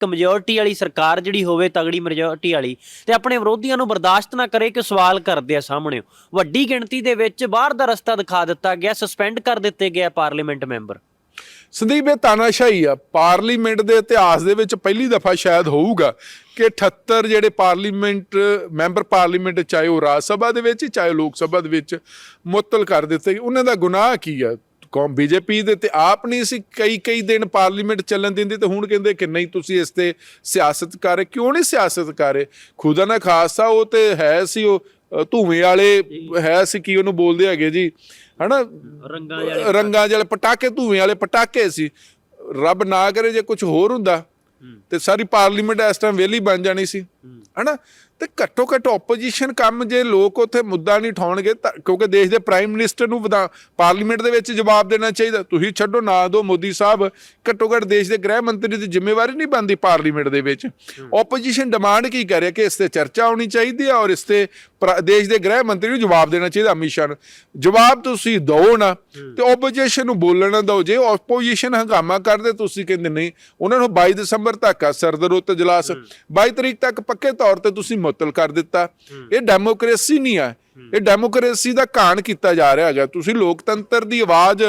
ਇੱਕ ਮੈਜੋਰਟੀ ਵਾਲੀ ਸਰਕਾਰ ਜਿਹੜੀ ਹੋਵੇ ਤਗੜੀ ਮੈਜੋਰਟੀ ਵਾਲੀ ਤੇ ਆਪਣੇ ਵਿਰੋਧੀਆਂ ਨੂੰ ਬਰਦਾਸ਼ਤ ਨਾ ਕਰੇ ਕਿ ਸਵਾਲ ਕਰਦੇ ਆ ਸਾਹਮਣੇ ਵੱਡੀ ਗਿਣਤੀ ਦੇ ਵਿੱਚ ਬਾਹਰ ਦਾ ਰਸਤਾ ਦਿਖਾ ਦਿੱਤਾ ਗਿਆ ਸਸਪੈਂਡ ਕਰ ਦਿੱਤੇ ਗਏ ਪਾਰਲੀਮੈਂਟ ਮੈਂਬਰ ਸੰਦੀਪ, ਇਹ ਤਾਨਾਸ਼ਾਹੀ ਆ। ਪਾਰਲੀਮੈਂਟ ਦੇ ਇਤਿਹਾਸ ਦੇ ਵਿੱਚ ਪਹਿਲੀ ਦਫਾ ਸ਼ਾਇਦ ਹੋਊਗਾ ਕਿ 78 ਜਿਹੜੇ ਪਾਰਲੀਮੈਂਟ ਮੈਂਬਰ ਪਾਰਲੀਮੈਂਟ ਚਾਹੇ ਉਹ ਰਾਜ ਸਭਾ ਦੇ ਵਿੱਚ, ਚਾਹੇ ਲੋਕ ਸਭਾ ਦੇ ਵਿੱਚ ਮੁਅੱਤਲ ਕਰ ਦਿੱਤੇ ਉਹਨਾਂ ਦਾ ਗੁਨਾਹ ਕੀ ਆ? ਕੌਮ ਬੀਜੇਪੀ ਦੇ ਤੇ ਆਪ ਨਹੀਂ ਸੀ ਕਈ ਕਈ ਦਿਨ ਪਾਰਲੀਮੈਂਟ ਚੱਲਣ ਦਿੰਦੀ ਤੇ ਹੁਣ ਕਹਿੰਦੇ ਕਿ ਨਹੀਂ ਤੁਸੀਂ ਇਸ ਤੇ ਸਿਆਸਤ ਕਰ ਰਹੇ ਕਿਉਂ ਨਹੀਂ ਸਿਆਸਤ ਕਰ ਰਹੇ ਖੁਦਾ ਨਾ ਖਾਸਾ ਉਹ ਤੇ ਹੈ ਸੀ ਉਹ ਧੂਵੇਂ ਵਾਲੇ ਹੈ ਸੀ ਕੀ ਉਹਨੂੰ ਬੋਲਦੇ ਹੈਗੇ ਜੀ ਹਨਾ? ਰੰਗਾਂ ਵਾਲੇ ਰੰਗਾਂ ਪਟਾਕੇ ਧੂਵੇਂ ਵਾਲੇ ਪਟਾਕੇ ਸੀ। ਰੱਬ ਨਾ ਕਰੇ ਜੇ ਕੁਝ ਹੋਰ ਹੁੰਦਾ ਤੇ ਸਾਰੀ ਪਾਰਲੀਮੈਂਟ ਇਸ ਟਾਈਮ ਵਿਹਲੀ ਬਣ ਜਾਣੀ ਸੀ ਹਨਾ? ਤੇ ਘੱਟੋ ਘੱਟ ਆਪੋਜੀਸ਼ਨ ਕੰਮ ਜੇ ਲੋਕ ਉੱਥੇ ਮੁੱਦਾ ਨਹੀਂ ਠਾਉਣਗੇ ਕਿਉਂਕਿ ਦੇਸ਼ ਦੇ ਪ੍ਰਾਈਮ ਮਿਨਿਸਟਰ ਨੂੰ ਪਾਰਲੀਮੈਂਟ ਦੇ ਵਿੱਚ ਜਵਾਬ ਦੇਣਾ ਚਾਹੀਦਾ। ਤੁਸੀਂ ਛੱਡੋ ਨਾ ਦੋ ਮੋਦੀ ਸਾਹਿਬ। ਘੱਟੋ ਘੱਟ ਦੇਸ਼ ਦੇ ਗ੍ਰਹਿ ਮੰਤਰੀ ਦੀ ਜ਼ਿੰਮੇਵਾਰੀ ਨਹੀਂ ਬਣਦੀ ਪਾਰਲੀਮੈਂਟ ਦੇ ਵਿੱਚ। ਆਪੋਜੀਸ਼ਨ ਡਿਮਾਂਡ ਕੀ ਕਰ ਰਿਹਾ ਕਿ ਇਸ ਤੇ ਚਰਚਾ ਹੋਣੀ ਚਾਹੀਦੀ ਹੈ ਔਰ ਇਸ ਤੇ ਦੇਸ਼ ਦੇ ਗ੍ਰਹਿ ਮੰਤਰੀ ਨੂੰ ਜਵਾਬ ਦੇਣਾ ਚਾਹੀਦਾ ਅਮਿਤ ਸ਼ਾਹ ਨੂੰ। ਜਵਾਬ ਤੁਸੀਂ ਦਿਓ ਨਾ ਤੇ ਆਪੋਜੀਸ਼ਨ ਨੂੰ ਬੋਲਣ ਨਾ ਦਿਓ। ਜੇ ਆਪੋਜੀਸ਼ਨ ਹੰਗਾਮਾ ਕਰਦੇ ਤੁਸੀਂ ਕਹਿੰਦੇ ਨਹੀਂ। ਉਹਨਾਂ ਨੂੰ 22 ਦਸੰਬਰ ਤੱਕ ਆ ਸਰਦਰੁੱਤ ਜਲਾਸ। 22 ਤਰੀਕ ਤੱਕ ਪੱਕੇ ਤੌਰ ਤੇ ਤੁਸੀਂ ਮੁਅੱਤਲ ਕਰ ਦਿੱਤਾ। ਇਹ ਡੈਮੋਕ੍ਰੇਸੀ ਨਹੀਂ ਆ ਇਹ ਡੈਮੋਕ੍ਰੇਸੀ ਦਾ ਘਾਣ ਕੀਤਾ ਜਾ ਰਿਹਾ ਹੈਗਾ। ਤੁਸੀਂ ਲੋਕਤੰਤਰ ਦੀ ਆਵਾਜ਼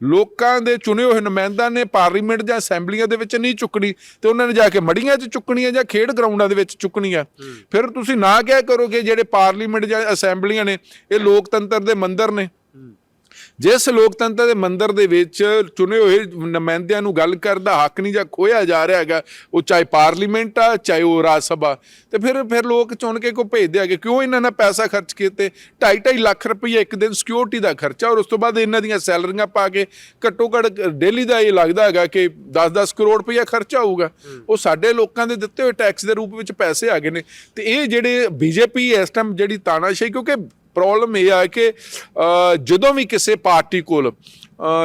ਲੋਕਾਂ ਦੇ ਚੁਣੇ ਹੋਏ ਨੁਮਾਇੰਦਿਆਂ ਨੇ ਪਾਰਲੀਮੈਂਟ ਜਾਂ ਅਸੈਂਬਲੀਆਂ ਦੇ ਵਿੱਚ ਨਹੀਂ ਚੁੱਕਣੀ ਤੇ ਉਹਨਾਂ ਨੇ ਜਾ ਕੇ ਮੜੀਆਂ 'ਚ ਚੁੱਕਣੀ ਹੈ ਜਾਂ ਖੇਡ ਗਰਾਊਂਡਾਂ ਦੇ ਵਿੱਚ ਚੁੱਕਣੀ ਹੈ। ਫਿਰ ਤੁਸੀਂ ਨਾ ਕਿਹਾ ਕਰੋ ਕਿ ਜਿਹੜੇ ਪਾਰਲੀਮੈਂਟ ਜਾਂ ਅਸੈਂਬਲੀਆਂ ਨੇ ਇਹ ਲੋਕਤੰਤਰ ਦੇ ਮੰਦਰ ਨੇ। ਜਿਸ ਲੋਕਤੰਤਰ ਦੇ ਮੰਦਰ ਦੇ ਵਿੱਚ ਚੁਣੇ ਹੋਏ ਨੁਮਾਇੰਦਿਆਂ ਨੂੰ ਗੱਲ ਕਰਨ ਦਾ ਹੱਕ ਨਹੀਂ ਜਾਂ ਖੋਇਆ ਜਾ ਰਿਹਾ ਹੈਗਾ ਉਹ ਚਾਹੇ ਪਾਰਲੀਮੈਂਟ ਆ ਚਾਹੇ ਉਹ ਰਾਜ ਸਭਾ ਤੇ ਫਿਰ ਫਿਰ ਲੋਕ ਚੁਣ ਕੇ ਕੋ ਭੇਜਦੇ ਹੈਗੇ? ਕਿਉਂ ਇਹਨਾਂ ਨੇ ਪੈਸਾ ਖਰਚ ਕੀਤੇ 2.5 ਲੱਖ ਰੁਪਏ ਇੱਕ ਦਿਨ ਸਿਕਿਉਰਿਟੀ ਦਾ ਖਰਚਾ ਔਰ ਉਸ ਤੋਂ ਬਾਅਦ ਇਹਨਾਂ ਦੀਆਂ ਸੈਲਰੀਆਂ ਪਾ ਕੇ ਘੱਟੋ ਘੱਟ ਡੇਲੀ ਦਾ ਇਹ ਲੱਗਦਾ ਹੈਗਾ ਕਿ 10-10 ਕਰੋੜ ਰੁਪਏ ਖਰਚਾ ਹੋਊਗਾ। ਉਹ ਸਾਡੇ ਲੋਕਾਂ ਦੇ ਦਿੱਤੇ ਹੋਏ ਟੈਕਸ ਦੇ ਰੂਪ ਵਿੱਚ ਪੈਸੇ ਆ ਗਏ ਨੇ। ਤੇ ਇਹ ਜਿਹੜੇ ਬੀਜੇਪੀ ਇਸ ਟਾਈਮ ਜਿਹੜੀ ਤਾਨਾਸ਼ਾਹੀ ਕਿਉਂਕਿ ਪ੍ਰੋਬਲਮ ਇਹ ਆ ਕਿ ਜਦੋਂ ਵੀ ਕਿਸੇ ਪਾਰਟੀ ਕੋਲ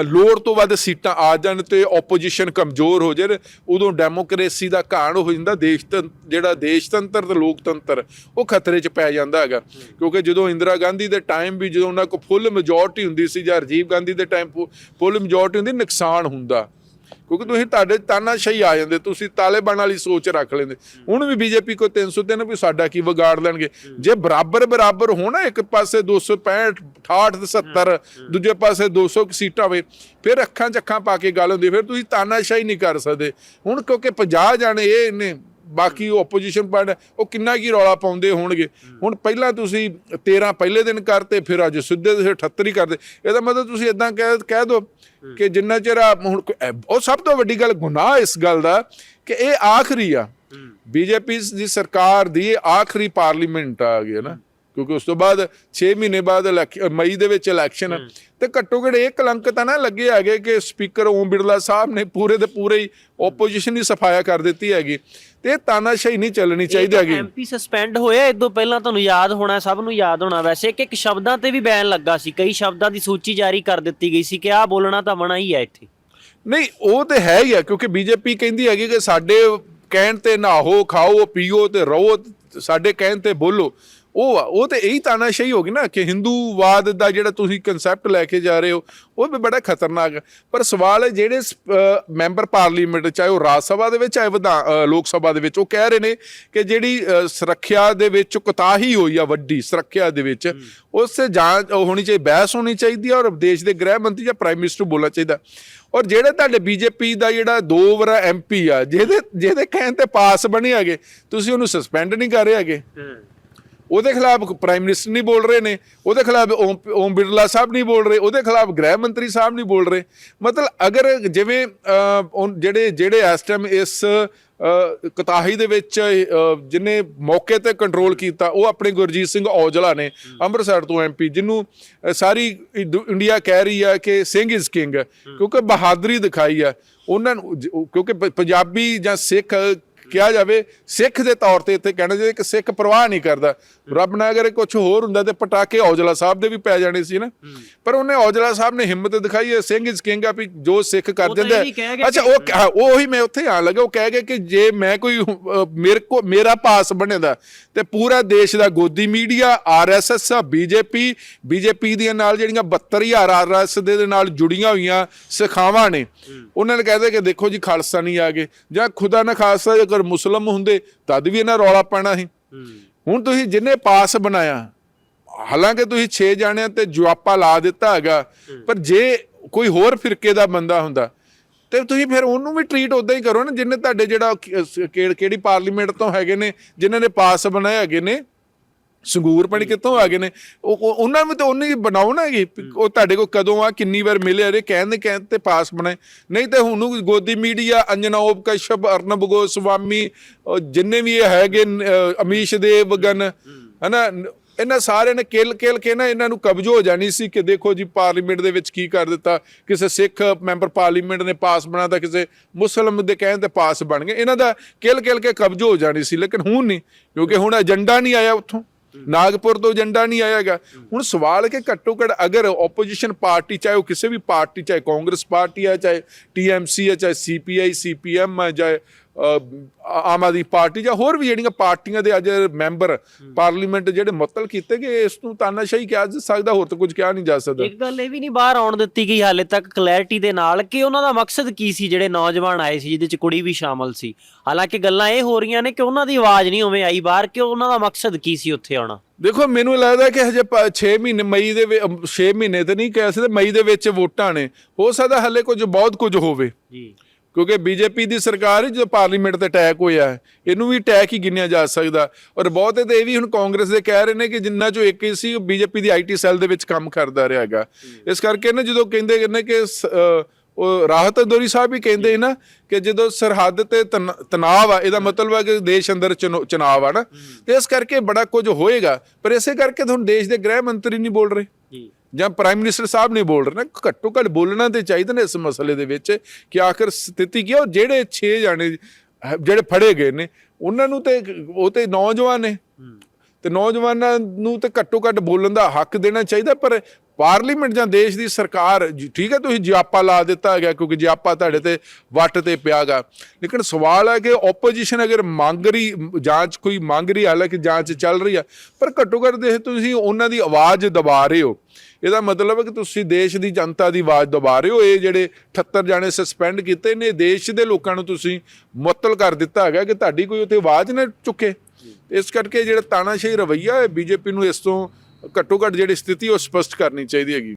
ਲੋੜ ਤੋਂ ਵੱਧ ਸੀਟਾਂ ਆ ਜਾਣ ਤੇ ਆਪੋਜੀਸ਼ਨ ਕਮਜ਼ੋਰ ਹੋ ਜਾਣ, ਉਦੋਂ ਡੈਮੋਕ੍ਰੇਸੀ ਦਾ ਘਾਣ ਹੋ ਜਾਂਦਾ, ਦੇਸ਼ ਤੰ- ਜਿਹੜਾ ਦੇਸ਼ਤੰਤਰ ਤੇ ਲੋਕਤੰਤਰ, ਉਹ ਖਤਰੇ 'ਚ ਪੈ ਜਾਂਦਾ ਹੈਗਾ। ਕਿਉਂਕਿ ਜਦੋਂ ਇੰਦਰਾ ਗਾਂਧੀ ਦੇ ਟਾਈਮ ਵੀ ਜਦੋਂ ਉਹਨਾਂ ਕੋਲ ਫੁੱਲ ਮੈਜੋਰਟੀ ਹੁੰਦੀ ਸੀ ਜਾਂ ਰਾਜੀਵ ਗਾਂਧੀ ਦੇ ਟਾਈਮ ਫੁੱਲ ਮੈਜੋਰਟੀ ਹੁੰਦੀ, ਨੁਕਸਾਨ ਹੁੰਦਾ। ਕਿਉਂਕਿ ਤੁਸੀਂ ਤੁਹਾਡੇ ਤਾਨਾਸ਼ਾਹੀ ਆ ਜਾਂਦੇ, ਤੁਸੀਂ ਤਾਲਿਬਾਨ ਵਾਲੀ ਸੋਚ ਰੱਖ ਲੈਂਦੇ। ਹੁਣ ਵੀ ਬੀਜੇਪੀ ਕੋ 303 ਵੀ ਸਾਡਾ ਕੀ ਵਿਗਾੜ ਲੈਣਗੇ? ਜੇ ਬਰਾਬਰ ਬਰਾਬਰ ਹੋਣਾ ਇੱਕ ਪਾਸੇ 265 68 ਤੇ 70 ਦੂਜੇ ਪਾਸੇ 200 ਕੁ ਸੀਟਾਂ ਹੋਵੇ, ਫਿਰ ਅੱਖਾਂ ਚੱਖਾਂ ਪਾ ਕੇ ਗੱਲ ਹੁੰਦੀ, ਫਿਰ ਤੁਸੀਂ ਤਾਨਾਸ਼ਾਹੀ ਨਹੀਂ ਕਰ ਸਕਦੇ। ਹੁਣ ਕਿਉਂਕਿ 50 ਜਾਣੇ ਇਹ ਨੇ ਬਾਕੀ ਉਹ ਆਪੋਜੀਸ਼ਨ ਪਾਰਟੀ ਉਹ ਕਿੰਨਾ ਕੀ ਰੌਲਾ ਪਾਉਂਦੇ ਹੋਣਗੇ? ਹੁਣ ਪਹਿਲਾਂ ਤੁਸੀਂ 13 ਪਹਿਲੇ ਦਿਨ ਕਰਤੇ, ਫਿਰ ਅੱਜ ਸਿੱਧੇ ਦੇ 78 ਹੀ ਕਰਦੇ। ਇਹਦਾ ਮਤਲਬ ਤੁਸੀਂ ਇਦਾਂ ਕਹਿ ਕਹਿ ਦੋ ਕਿ ਜਿੰਨਾ ਚਿਰ ਹੁਣ ਉਹ ਸਭ ਤੋਂ ਵੱਡੀ ਗੱਲ ਗੁਨਾਹ ਇਸ ਗੱਲ ਦਾ ਕਿ ਇਹ ਆਖਰੀ ਆ। ਬੀਜੇਪੀ ਦੀ ਸਰਕਾਰ ਦੀ ਆਖਰੀ ਪਾਰਲੀਮੈਂਟ ਆ ਗਈ ਹੈ ਨਾ। ਕਿਉਂਕਿ ਉਸ ਤੋਂ ਬਾਅਦ 6 ਮਹੀਨੇ ਬਾਅਦ ਇਲੈਕ- ਮਈ ਦੇ ਵਿੱਚ ਇਲੈਕਸ਼ਨ ਤੇ ਘੱਟੋ ਘੱਟ ਇਹ ਕਲੰਕ ਤਾਂ ਨਾ ਲੱਗੇ ਹੈਗੇ ਕਿ ਸਪੀਕਰ ਓਮ ਬਿਰਲਾ ਸਾਹਿਬ ਨੇ ਪੂਰੇ ਦੇ ਪੂਰੇ ਹੀ ਆਪੋਜੀਸ਼ਨ ਦੀ ਸਫਾਇਆ ਕਰ ਦਿੱਤੀ ਹੈਗੀ। ਤੇ ਤਾਨਾਸ਼ਾਹੀ ਨਹੀਂ ਚੱਲਣੀ ਚਾਹੀਦੀ ਹੈਗੀ। ਐਮਪੀ ਸਸਪੈਂਡ ਹੋਇਆ ਇਦੋਂ ਪਹਿਲਾਂ ਤੁਹਾਨੂੰ ਯਾਦ ਹੋਣਾ ਸਭ ਨੂੰ ਯਾਦ ਹੋਣਾ ਵੈਸੇ। ਕਿ ਇੱਕ ਸ਼ਬਦਾਂ ਤੇ ਵੀ ਬੈਨ ਲੱਗਾ ਸੀ। ਕਈ ਸ਼ਬਦਾਂ ਦੀ ਸੂਚੀ ਜਾਰੀ ਕਰ ਦਿੱਤੀ ਗਈ ਸੀ ਕਿ ਆਹ ਬੋਲਣਾ ਤਾਂ ਮਨਾ ਹੀ ਹੈ ਇੱਥੇ। ਨਹੀਂ ਉਹ ਤੇ ਹੈ ਹੀ ਆ ਕਿਉਂਕਿ ਬੀਜੇਪੀ ਕਹਿੰਦੀ ਹੈਗੀ ਕਿ ਸਾਡੇ ਕਹਿਣ ਤੇ ਨਹਾਓ ਖਾਓ ਪੀਓ ਤੇ ਰਹੋ ਸਾਡੇ ਕਹਿਣ ਤੇ ਬੋਲੋ। ਉਹ ਆ ਉਹ ਤੇ ਇਹੀ ਤਾਨਾਸ਼ਾਹੀ ਹੋ ਗਈ ਨਾ ਕਿ ਹਿੰਦੂਵਾਦ ਦਾ ਜਿਹੜਾ ਤੁਸੀਂ ਕਨਸੈਪਟ ਲੈ ਕੇ ਜਾ ਰਹੇ ਹੋ ਉਹ ਵੀ ਬੜਾ ਖਤਰਨਾਕ ਹੈ ਪਰ ਸਵਾਲ ਹੈ ਜਿਹੜੇ ਮੈਂਬਰ ਪਾਰਲੀਮੈਂਟ ਚਾਹੇ ਉਹ ਰਾਜ ਸਭਾ ਦੇ ਵਿੱਚ ਚਾਹੇ ਵਿਧਾਨ ਲੋਕ ਸਭਾ ਦੇ ਵਿੱਚ ਉਹ ਕਹਿ ਰਹੇ ਨੇ ਕਿ ਜਿਹੜੀ ਸੁਰੱਖਿਆ ਦੇ ਵਿੱਚ ਕੁਤਾਹੀ ਹੋਈ ਆ ਵੱਡੀ ਸੁਰੱਖਿਆ ਦੇ ਵਿੱਚ ਉਸ ਤੇ ਜਾਂਚ ਹੋਣੀ ਚਾਹੀਦੀ ਬਹਿਸ ਹੋਣੀ ਚਾਹੀਦੀ ਹੈ ਔਰ ਦੇਸ਼ ਦੇ ਗ੍ਰਹਿ ਮੰਤਰੀ ਜਾਂ ਪ੍ਰਾਈਮ ਮਿਨਿਸਟਰ ਬੋਲਣਾ ਚਾਹੀਦਾ। ਔਰ ਜਿਹੜੇ ਤੁਹਾਡੇ ਬੀਜੇਪੀ ਦਾ ਜਿਹੜਾ ਦੋ ਵਾਰ ਐਮਪੀ ਆ ਜਿਹਦੇ ਜਿਹਦੇ ਕਹਿਣ ਤੇ ਪਾਸ ਬਣੇ ਹੈਗੇ ਤੁਸੀਂ ਉਹਨੂੰ ਸਸਪੈਂਡ ਨਹੀਂ ਕਰ ਰਹੇ ਹੈਗੇ। ਉਹਦੇ ਖਿਲਾਫ ਪ੍ਰਾਈਮ ਮਿਨਿਸਟਰ ਨਹੀਂ ਬੋਲ ਰਹੇ ਨੇ ਉਹਦੇ ਖਿਲਾਫ ਓਮ ਬਿਰਲਾ ਸਾਹਿਬ ਨਹੀਂ ਬੋਲ ਰਹੇ ਉਹਦੇ ਖਿਲਾਫ ਗ੍ਰਹਿ ਮੰਤਰੀ ਸਾਹਿਬ ਨਹੀਂ ਬੋਲ ਰਹੇ। ਮਤਲਬ ਅਗਰ ਜਿਵੇਂ ਉਹ ਜਿਹੜੇ ਜਿਹੜੇ ਇਸ ਟਾਈਮ ਇਸ ਕਤਾਹੀ ਦੇ ਵਿੱਚ ਅਹ, ਜਿਹਨੇ ਮੌਕੇ ਤੇ ਕੰਟਰੋਲ ਕੀਤਾ ਉਹ ਆਪਣੇ ਗੁਰਜੀਤ ਸਿੰਘ ਔਜਲਾ ਨੇ ਅੰਮ੍ਰਿਤਸਰ ਤੋਂ ਐਮਪੀ ਜਿਹਨੂੰ ਸਾਰੀ ਇੰਡੀਆ ਕਹਿ ਰਹੀ ਹੈ ਕਿ ਸਿੰਘ ਇਜ਼ ਕਿੰਗ ਕਿਉਂਕਿ ਬਹਾਦਰੀ ਦਿਖਾਈ ਹੈ ਉਹਨਾਂ ਨੂੰ ਕਿਉਂਕਿ ਪੰਜਾਬੀ ਜਾਂ ਸਿੱਖ ਕਿਹਾ ਜਾਵੇ ਸਿੱਖ ਦੇ ਤੌਰ ਤੇ ਇੱਥੇ ਕਹਿਣਾ ਚਾਹੀਦਾ ਕਿ ਸਿੱਖ ਪਰਵਾਹ ਨਹੀਂ ਕਰਦਾ ਰੱਬ ਨਾ ਕਰੇ ਕੁਝ ਹੋਰ ਹੁੰਦਾ ਤੇ ਪਟਾਕੇ ਔਜਲਾ ਸਾਹਿਬ ਦੇ ਵੀ ਪੈ ਜਾਣੇ ਸੀ ਨਾ। ਪਰ ਉਹਨੇ ਔਜਲਾ ਸਾਹਿਬ ਨੇ ਹਿੰਮਤ ਦਿਖਾਈ ਹੈ ਸਿੰਘ ਇਜ਼ ਕਿੰਗ ਆ ਵੀ ਜੋ ਸਿੱਖ ਕਰ ਦਿੰਦਾ ਅੱਛਾ ਉਹ ਉਹ ਮੈਂ ਉੱਥੇ ਆਣ ਲੱਗਾ ਉਹ ਕਹਿ ਗਿਆ ਕਿ ਜੇ ਮੈਂ ਕੋਈ ਮੇਰੇ ਕੋ ਮੇਰਾ ਪਾਸ ਬਣੇਦਾ ਤੇ ਪੂਰਾ ਦੇਸ਼ ਦਾ ਗੋਦੀ ਮੀਡੀਆ ਆਰਐਸਐਸ ਬੀਜੇਪੀ ਬੀਜੇਪੀ ਦੀਆਂ ਨਾਲ ਜਿਹੜੀਆਂ 72000 ਆਰਐਸ ਦੇ ਦੇ ਨਾਲ ਜੁੜੀਆਂ ਹੋਈਆਂ ਸਿਖਾਵਾਂ ਨੇ ਉਹਨਾਂ ਨੇ ਕਹਿੰਦੇ ਕਿ ਦੇਖੋ ਜੀ ਖਾਲਸਾ ਨਹੀਂ ਆ ਗਏ ਜਾਂ ਖੁਦਾ ਨਾ ਖਾਲਸਾ ਮੁਸਲਮ ਹੁੰਦੇ ਤਦ ਵੀ ਇਹਨਾਂ ਰੌਲਾ ਪੈਣਾ ਸੀ। ਹੁਣ ਤੁਸੀਂ ਜਿੰਨੇ ਪਾਸ ਬਣਾਇਆ ਹਾਲਾਂਕਿ ਤੁਸੀਂ 6 ਜਾਣਿਆਂ ਤੇ ਜਵਾਪਾ ਲਾ ਦਿੱਤਾ ਹੈਗਾ ਪਰ ਜੇ ਕੋਈ ਹੋਰ ਫਿਰਕੇ ਦਾ ਬੰਦਾ ਹੁੰਦਾ ਤੇ ਤੁਸੀਂ ਫਿਰ ਉਹਨੂੰ ਵੀ ਟ੍ਰੀਟ ਉਦਾਂ ਹੀ ਕਰੋ ਨਾ ਜਿੰਨੇ ਤੁਹਾਡੇ ਜਿਹੜਾ ਕਿਹੜੀ ਪਾਰਲੀਮੈਂਟ ਤੋਂ ਹੈਗੇ ਨੇ ਜਿਨ੍ਹਾਂ ਨੇ ਪਾਸ ਬਣਾਏ ਹੈਗੇ ਨੇ ਸੰਗੂਰ ਪਣੀ ਕਿੱਥੋਂ ਆ ਗਏ ਨੇ? ਉਹ ਉਹ- ਉਹਨਾਂ ਨੂੰ ਤਾਂ ਉਹਨੇ ਹੀ ਬਣਾਓ ਨਾ ਹੈਗੇ ਉਹ ਤੁਹਾਡੇ ਕੋਲ ਕਦੋਂ ਆ ਕਿੰਨੀ ਵਾਰ ਮਿਲੇ ਅਰੇ ਕਹਿੰਦੇ ਕਹਿੰਦੇ ਤੇ ਪਾਸ ਬਣਾਏ ਨਹੀਂ ਤੇ ਹੁਣ ਨੂੰ ਗੋਦੀ ਮੀਡੀਆ ਅੰਜਨਾ ਓਪ ਕਸ਼ਪ ਅਰਨਬ ਗੋਸਵਾਮੀ ਜਿੰਨੇ ਵੀ ਇਹ ਹੈਗੇ ਅਮੀਸ਼ ਦੇਵ ਗਨ ਹਨਾ? ਨ- ਇਹਨਾਂ ਸਾਰਿਆਂ ਨੇ ਕਿਲ ਕਿਲ ਕੇ ਨਾ ਇਹਨਾਂ ਨੂੰ ਕਬਜ਼ੋ ਹੋ ਜਾਣੀ ਸੀ ਕਿ ਦੇਖੋ ਜੀ ਪਾਰਲੀਮੈਂਟ ਦੇ ਵਿੱਚ ਕੀ ਕਰ ਦਿੱਤਾ। ਕਿਸੇ ਸਿੱਖ ਮੈਂਬਰ ਪਾਰਲੀਮੈਂਟ ਨੇ ਪਾਸ ਬਣਾਤਾ ਕਿਸੇ ਮੁਸਲਮ ਦੇ ਕਹਿਣ ਤੇ ਪਾਸ ਬਣ ਗਏ। ਇਹਨਾਂ ਦਾ ਕਿਲ ਕਿਲ ਕੇ ਕਬਜ਼ੋ ਹੋ ਜਾਣੀ ਸੀ ਲੇਕਿਨ ਹੁਣ ਨਹੀਂ ਕਿਉਂਕਿ ਹੁਣ ਏਜੰਡਾ ਨਹੀਂ ਆਇਆ ਉੱਥੋਂ। ਨਾਗਪੁਰ ਤੋਂ ਏਜੰਡਾ ਨਹੀਂ ਆਇਆਗਾ। ਹੁਣ ਸਵਾਲ ਕਿ ਘੱਟੋ ਘੱਟ ਅਗਰ ਆਪੋਜੀਸ਼ਨ ਪਾਰਟੀ, ਚਾਹੇ ਉਹ ਕਿਸੇ ਵੀ ਪਾਰਟੀ, ਚਾਹੇ ਕਾਂਗਰਸ ਪਾਰਟੀ ਹੈ ਚਾਹੇ ਟੀਐਮਸੀ ਹੈ ਚਾਹੇ ਸੀਪੀਆਈ ਸੀਪੀਐਮ ਹੈ ਚਾਹੇ ਆਮ ਆਦਮੀ ਪਾਰਟੀ ਜਾਂ ਹੋਰ ਵੀ ਜਿਹੜੀਆਂ ਪਾਰਟੀਆਂ ਦੇ ਅੱਜ ਮੈਂਬਰ ਪਾਰਲੀਮੈਂਟ ਜਿਹੜੇ ਮੁਅੱਤਲ ਕੀਤੇ ਗਏ ਇਸ ਨੂੰ ਤਾਨਾਸ਼ਾਹੀ ਕਿਹਾ ਜਾ ਸਕਦਾ ਹੋਰ ਤਾਂ ਕੁਝ ਕਿਹਾ ਨਹੀਂ ਜਾ ਸਕਦਾ। ਇੱਕ ਗੱਲ ਇਹ ਵੀ ਨਹੀਂ ਬਾਹਰ ਆਉਣ ਦਿੱਤੀ ਗਈ ਹਾਲੇ ਤੱਕ ਕਲੈਰਿਟੀ ਦੇ ਨਾਲ ਕਿ ਉਹਨਾਂ ਦਾ ਮਕਸਦ ਕੀ ਸੀ ਜਿਹੜੇ ਨੌਜਵਾਨ ਆਏ ਸੀ ਜਿਹਦੇ ਚ ਕੁੜੀ ਵੀ ਸ਼ਾਮਲ ਸੀ। ਹਾਲਾਂਕਿ ਗੱਲਾਂ ਇਹ ਹੋ ਰਹੀਆਂ ਨੇ ਕਿ ਉਹਨਾਂ ਦੀ ਆਵਾਜ਼ ਨਹੀਂ ਉਵੇਂ ਆਈ ਬਾਹਰ ਕਿ ਉਹਨਾਂ ਦਾ ਮਕਸਦ ਕੀ ਸੀ ਉੱਥੇ ਆਉਣਾ। ਦੇਖੋ ਮੈਨੂੰ ਲੱਗਦਾ ਕਿ ਹਜੇ 6 ਮਹੀਨੇ ਮਈ ਦੇ 6 ਮਹੀਨੇ ਤੇ ਨਹੀਂ ਕਹਿ ਸਕਦੇ ਮਈ ਦੇ ਵਿੱਚ ਵੋਟਾਂ ਨੇ। ਹੋ ਸਕਦਾ ਹਲੇ ਕੁਝ ਬਹੁਤ ਕੁਝ ਹੋਵੇ। ਜੀ। ਕਿਉਂਕਿ ਬੀਜੇਪੀ ਦੀ ਸਰਕਾਰ ਹੈ ਜੋ ਪਾਰਲੀਮੈਂਟ ਤੇ ਅਟੈਕ ਹੋਇਆ ਇਹਨੂੰ ਵੀ ਅਟੈਕ ਹੀ ਗਿਣਿਆ ਜਾ ਸਕਦਾ। ਔਰ ਬਹੁਤੇ ਤੇ ਇਹ ਵੀ ਹੁਣ ਕਾਂਗਰਸ ਦੇ ਕਹਿ ਰਹੇ ਨੇ ਕਿ ਜਿੰਨਾ ਚੋਂ ਇੱਕ ਹੀ ਸੀ ਉਹ ਬੀਜੇਪੀ ਦੀ ਆਈਟੀ ਸੈੱਲ ਦੇ ਵਿੱਚ ਕੰਮ ਕਰਦਾ ਰਿਹਾ ਹੈਗਾ। ਇਸ ਕਰਕੇ ਨਾ ਜਦੋਂ ਕਹਿੰਦੇ ਨੇ ਕਿ ਉਹ ਰਾਹਤ ਅੰਦੋਰੀ ਸਾਹਿਬ ਵੀ ਕਹਿੰਦੇ ਨਾ ਕਿ ਜਦੋਂ ਸਰਹੱਦ ਤੇ ਤਣਾਅ ਆ ਇਹਦਾ ਮਤਲਬ ਹੈ ਕਿ ਦੇਸ਼ ਅੰਦਰ ਚੁਣੋ- ਚੁਣਾਵ ਆ ਨਾ ਤੇ ਇਸ ਕਰਕੇ ਬੜਾ ਕੁਝ ਹੋਏਗਾ ਪਰ ਇਸੇ ਕਰਕੇ ਤੁਹਾਨੂੰ ਦੇਸ਼ ਦੇ ਗ੍ਰਹਿ ਮੰਤਰੀ ਨਹੀਂ ਬੋਲ ਰਹੇ। ਜੀ ਪ੍ਰਾਈਮ ਮਿਨਿਸਟਰ ਸਾਹਿਬ ਨਹੀਂ ਬੋਲ ਰਹੇ ਨਾ ਘੱਟੋ ਘੱਟ ਬੋਲਣਾ ਤੇ ਚਾਹੀਦਾ ਨੇ ਇਸ ਮਸਲੇ ਦੇ ਵਿੱਚ ਕਿ ਆਖਰ ਸਥਿਤੀ ਕੀ ਹੈ ਉਹ ਜਿਹੜੇ 6 ਜਾਣੇ ਜਿਹੜੇ ਫੜੇ ਗਏ ਨੇ ਉਹਨਾਂ ਨੂੰ ਤੇ ਉਹ ਤੇ ਨੌਜਵਾਨ ਨੇ। ਤੇ ਨੌਜਵਾਨਾਂ ਨੂੰ ਤੇ ਘੱਟੋ ਘੱਟ ਬੋਲਣ ਦਾ ਹੱਕ ਦੇਣਾ ਚਾਹੀਦਾ ਪਰ ਪਾਰਲੀਮੈਂਟ ਜਾਂ ਦੇਸ਼ ਦੀ ਸਰਕਾਰ ਜੀ, ਠੀਕ ਹੈ ਤੁਸੀਂ ਜਿਆਪਾ ਲਾ ਦਿੱਤਾ ਗਿਆ ਕਿਉਂਕਿ ਜਿਆਪਾ ਤੁਹਾਡੇ ਤੇ ਵੱਟ ਤੇ ਪਿਆਗਾ। ਲੇਕਿਨ ਸਵਾਲ ਹੈ ਕਿ ਆਪੋਜੀਸ਼ਨ ਅਗਰ ਮੰਗ ਰਹੀ ਜਾਂਚ ਕੋਈ ਮੰਗ ਰਹੀ ਹਾਲਾਂਕਿ ਜਾਂਚ ਚੱਲ ਰਹੀ ਆ ਪਰ ਘੱਟੋ ਘੱਟ ਦੇਖ ਤੁਸੀਂ ਉਹਨਾਂ ਦੀ ਆਵਾਜ਼ ਦਬਾ ਰਹੇ ਹੋ। ਇਹਦਾ ਮਤਲਬ ਹੈ ਕਿ ਤੁਸੀਂ ਦੇਸ਼ ਦੀ ਜਨਤਾ ਦੀ ਆਵਾਜ਼ ਦਬਾ ਰਹੇ ਹੋ। ਇਹ ਜਿਹੜੇ 78 ਜਾਣੇ ਸਸਪੈਂਡ ਕੀਤੇ ਨੇ ਦੇਸ਼ ਦੇ ਲੋਕਾਂ ਨੂੰ ਤੁਸੀਂ ਮੁਅੱਤਲ ਕਰ ਦਿੱਤਾ ਹੈਗਾ ਕਿ ਤੁਹਾਡੀ ਕੋਈ ਉੱਥੇ ਆਵਾਜ਼ ਨਾ ਚੁੱਕੇ। ਇਸ ਕਰਕੇ ਜਿਹੜਾ ਤਾਨਾਸ਼ਾਹੀ ਰਵਈਆ ਹੈ ਬੀਜੇਪੀ ਨੂੰ ਇਸ ਤੋਂ ਘੱਟੋ ਘੱਟ ਜਿਹੜੀ ਸਥਿਤੀ ਉਹ ਸਪਸ਼ਟ ਕਰਨੀ ਚਾਹੀਦੀ ਹੈਗੀ।